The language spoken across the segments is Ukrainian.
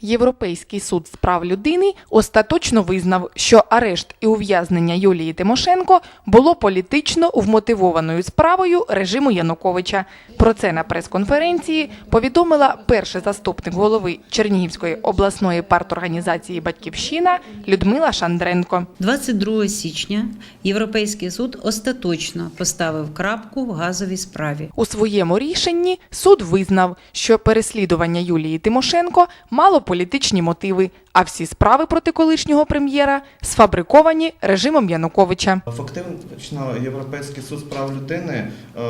Європейський суд з прав людини остаточно визнав, що арешт і ув'язнення Юлії Тимошенко було політично вмотивованою справою режиму Януковича. Про це на прес-конференції повідомила перший заступник голови Чернігівської обласної парторганізації Батьківщина Людмила Шандренко. 22 січня Європейський суд остаточно поставив крапку в газовій справі. У своєму рішенні суд визнав, що переслідування Юлії Тимошенко мало політичні мотиви, а всі справи проти колишнього прем'єра сфабриковані режимом Януковича. Фактично, Європейський суд з прав людини е,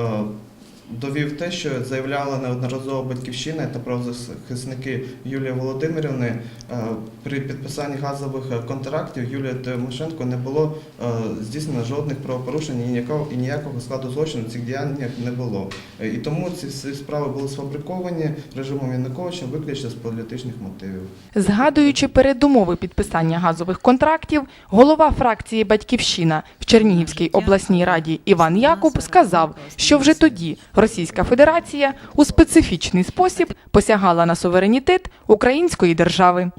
довів те, що заявляла неодноразово батьківщина та правозахисники Юлії Володимирівни. е, При підписанні газових е, контрактів Юлія Тимошенко не було е, здійснено жодних правопорушень і ніякого, і ніякого складу злочину цих діяннях не було. І тому ці всі справи були сфабриковані режимом Януковича виключно з політичних мотивів. Згадуючи передумови підписання газових контрактів, голова фракції Батьківщина в Чернігівській обласній раді Іван Якуб сказав, що вже тоді Російська Федерація у специфічний спосіб посягала на суверенітет української держави.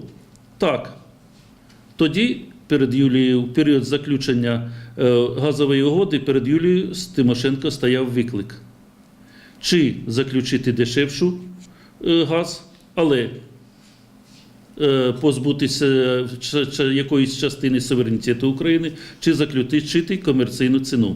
Так. Тоді перед Юлією, в період заключення е, газової угоди, перед Юлією Тимошенко стояв виклик. Чи заключити дешевшу е, газ, але е, позбутися якоїсь частини суверенітету України, чи заключити комерційну ціну.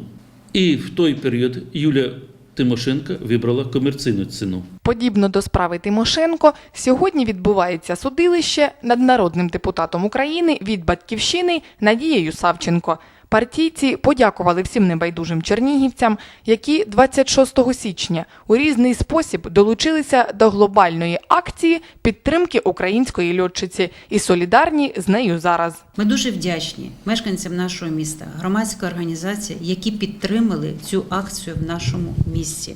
І в той період Юлія Тимошенко вибрала комерційну ціну. Подібно до справи Тимошенко, сьогодні відбувається судилище над народним депутатом України від Батьківщини Надією Савченко. Партійці подякували всім небайдужим чернігівцям, які 26 січня у різний спосіб долучилися до глобальної акції підтримки української льотчиці і солідарні з нею зараз. Ми дуже вдячні мешканцям нашого міста, громадської організації, які підтримали цю акцію в нашому місті.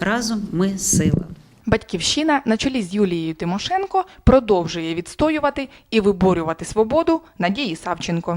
Разом ми сила. Батьківщина на чолі з Юлією Тимошенко продовжує відстоювати і виборювати свободу Надії Савченко.